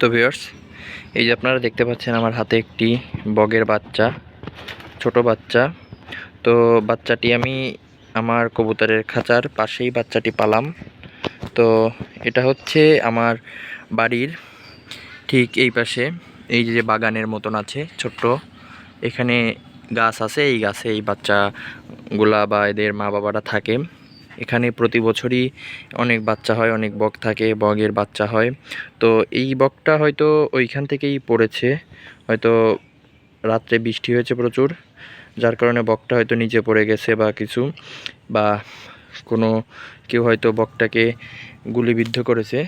তো ভিউয়ার্স এই যে আপনারা দেখতে পাচ্ছেন আমার হাতে একটি বগের বাচ্চা, ছোট বাচ্চা। তো বাচ্চাটি আমি আমার কবুতরের খাঁচার পাশেই বাচ্চাটি পালাম। তো এটা হচ্ছে আমার বাড়ির ঠিক এই পাশে, এই যে বাগানের মতন আছে, ছোট্ট। এখানে গাছ আছে, এই গাছে এই বাচ্চাগুলা বা এদের মা বাবারা থাকে। এখানে প্রতি বছরই অনেক বাচ্চা হয়, অনেক বক থাকে, বগের বাচ্চা হয়। তো এই বকটা হয়তো ওইখান থেকেই পড়েছে। হয়তো রাত্রে বৃষ্টি হয়েছে প্রচুর, যার কারণে বকটা হয়তো নিচে পড়ে গেছে বা কিছু, বা কোনো কেউ হয়তো বকটাকে গুলিবিদ্ধ করেছে,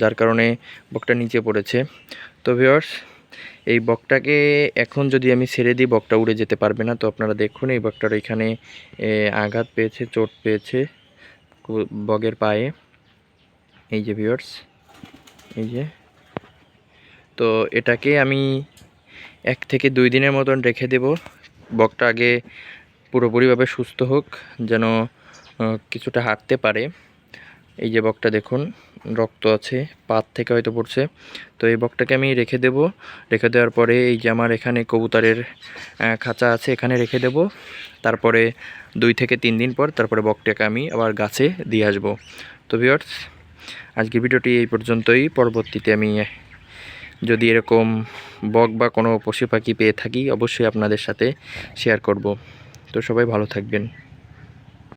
যার কারণে বকটা নিচে পড়েছে। তো ভিওর্স এই বকটাকে এখন যদি আমি ছেড়ে দিই, বকটা উড়ে যেতে পারবে না। তো আপনারা দেখুন, এই বকটার এখানে আঘাত পেয়েছে, চোট পেয়েছে। বগের পায়ে। এই যে ভিওর্স এই যে। তো এটাকে আমি এক থেকে দুই দিনের মতন রেখে দেব। বকটা আগে পুরোপুরিভাবে সুস্থ হোক, যেন কিছুটা হাঁটতে পারে। এই যে বকটা দেখুন, রক্ত আছে, পাত থেকে হয়তো পড়ছে। তো এই বকটাকে আমি রেখে দেব। রেখে দেওয়ার পরে এই যে আমার এখানে কবুতরের খাঁচা আছে, এখানে রেখে দেব। তারপরে দুই থেকে তিন দিন পর তারপরে বকটাকে আমি আবার গাছে দিয়ে আসব। তো ভিওর্স আজকের ভিডিওটি এই পর্যন্তই। পরবর্তীতে আমি যদি এরকম বক বা কোনো পশু পাখি পেয়ে থাকি, অবশ্যই আপনাদের সাথে শেয়ার করব। তো সবাই ভালো থাকবেন।